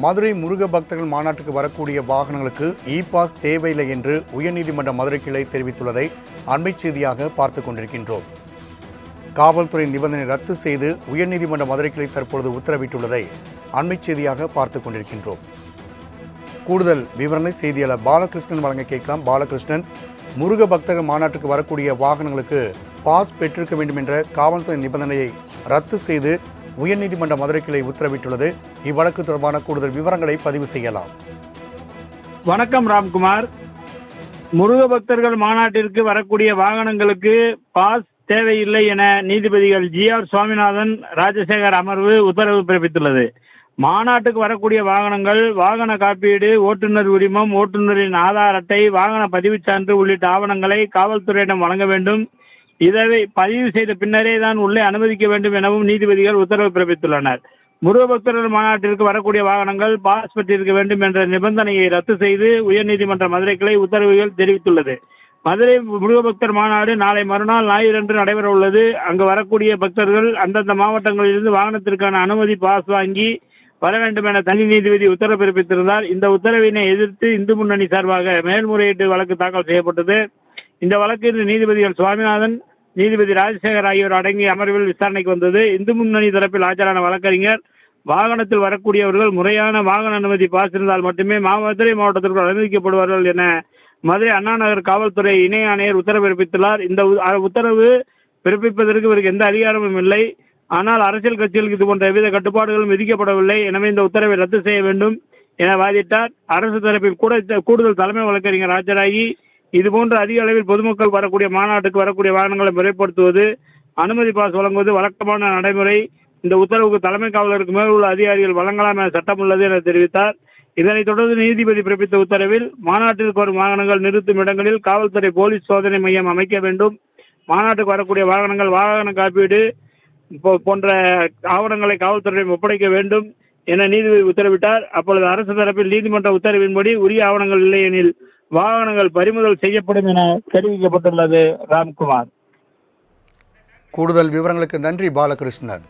மதுரை முருக பக்தர்கள் மாநாட்டுக்கு வரக்கூடிய வாகனங்களுக்கு இ பாஸ் தேவையில்லை என்று உயர்நீதிமன்ற மதுரை கிளை தெரிவித்துள்ளதை அண்மைச் செய்தியாக பார்த்து கொண்டிருக்கின்றோம். காவல்துறை நிபந்தனை ரத்து செய்து உயர்நீதிமன்ற மதுரை கிளை தற்பொழுது உத்தரவிட்டுள்ளதை அண்மைச் செய்தியாக பார்த்து கொண்டிருக்கின்றோம். கூடுதல் விவரங்களை செய்தியாளர் பாலகிருஷ்ணன் வழங்க கேட்கலாம். பாலகிருஷ்ணன் முருக பக்தர்கள் மாநாட்டுக்கு வரக்கூடிய வாகனங்களுக்கு பாஸ் பெற்றிருக்க வேண்டும் என்ற காவல்துறை நிபந்தனையை ரத்து செய்து உயர்நீதிமன்ற மதுரை கிளை உத்தரவிட்டுள்ளது. இவ்வழக்கு தொடர்பான கூடுதல் விவரங்களை பதிவு செய்யலாம். வணக்கம் ராம்குமார். முருக பக்தர்கள் மாநாட்டிற்கு வரக்கூடிய வாகனங்களுக்கு பாஸ் தேவையில்லை என நீதிபதிகள் ஜி ஆர் சுவாமிநாதன் ராஜசேகர் அமர்வு உத்தரவு பிறப்பித்துள்ளது. மாநாட்டுக்கு வரக்கூடிய வாகனங்கள் வாகன காப்பீடு ஓட்டுநர் உரிமம் ஓட்டுநரின் ஆதார் அட்டை வாகன பதிவுச் சான்று உள்ளிட்ட ஆவணங்களை காவல்துறையிடம் வழங்க வேண்டும். இதை பதிவு செய்த பின்னரே தான் உள்ளே அனுமதிக்க வேண்டும் எனவும் நீதிபதிகள் உத்தரவு பிறப்பித்துள்ளனர். முருகபக்தர்கள் மாநாட்டிற்கு வரக்கூடிய வாகனங்கள் பாஸ் பெற்றிருக்க வேண்டும் என்ற நிபந்தனையை ரத்து செய்து உயர்நீதிமன்ற மதுரை கிளை உத்தரவுகள் தெரிவித்துள்ளது. மதுரை முருகபக்தர் மாநாடு நாளை மறுநாள் ஞாயிறன்று நடைபெற உள்ளது. அங்கு வரக்கூடிய பக்தர்கள் அந்தந்த மாவட்டங்களிலிருந்து வாகனத்திற்கான அனுமதி பாஸ் வாங்கி வர வேண்டும் என தனி நீதிபதி உத்தரவு பிறப்பித்திருந்தார். இந்த உத்தரவினை எதிர்த்து இந்து முன்னணி சார்பாக மேல்முறையீட்டு வழக்கு தாக்கல் செய்யப்பட்டது. இந்த வழக்கு இன்று நீதிபதிகள் சுவாமிநாதன் நீதிபதி ராஜசேகர் ஆகியோர் அடங்கிய அமர்வில் விசாரணைக்கு வந்தது. இந்து முன்னணி தரப்பில் ஆஜரான வழக்கறிஞர் வாகனத்தில் வரக்கூடியவர்கள் முறையான வாகன அனுமதி பாஸ் இருந்தால் மட்டுமே மதுரை மாவட்டத்திற்கு அனுமதிக்கப்படுவார்கள் என மதுரை அண்ணா நகர் காவல்துறை இணை ஆணையர் உத்தரவு பிறப்பித்துள்ளார். இந்த உத்தரவு பிறப்பிப்பதற்கு இவருக்கு எந்த அதிகாரமும் இல்லை. ஆனால் அரசியல் கட்சிகளுக்கு இது போன்ற எவ்வித கட்டுப்பாடுகளும் விதிக்கப்படவில்லை. எனவே இந்த உத்தரவை ரத்து செய்ய வேண்டும் என வாதிட்டார். அரசு தரப்பில் கூட கூடுதல் தலைமை வழக்கறிஞர் ஆஜராகி இதுபோன்ற அதிக அளவில் பொதுமக்கள் வரக்கூடிய மாநாட்டுக்கு வரக்கூடிய வாகனங்களை முறைப்படுத்துவது அனுமதி பாஸ் வழங்குவது வழக்கமான நடைமுறை. இந்த உத்தரவுக்கு தலைமை காவலருக்கு மேல் உள்ள அதிகாரிகள் வழங்கலாம் என சட்டம் உள்ளது என தெரிவித்தார். இதனைத் தொடர்ந்து நீதிபதி பிறப்பித்த உத்தரவில் மாநாட்டிற்கு வரும் வாகனங்கள் நிறுத்தும் இடங்களில் காவல்துறை போலீஸ் சோதனை மையம் அமைக்க வேண்டும். மாநாட்டுக்கு வரக்கூடிய வாகனங்கள் வாகன காப்பீடு போ- போன்ற ஆவணங்களை காவல்துறையிடம் ஒப்படைக்க வேண்டும் என நீதிபதி உத்தரவிட்டார். அப்பொழுது அரசு தரப்பில் நீதிமன்ற உத்தரவின்படி உரிய ஆவணங்கள் இல்லை எனில் வாகனங்கள் பறிமுதல் செய்யப்படும் என தெரிவிக்கப்பட்டுள்ளது ராம்குமார். கூடுதல் விவரங்களுக்கு நன்றி பாலகிருஷ்ணன்.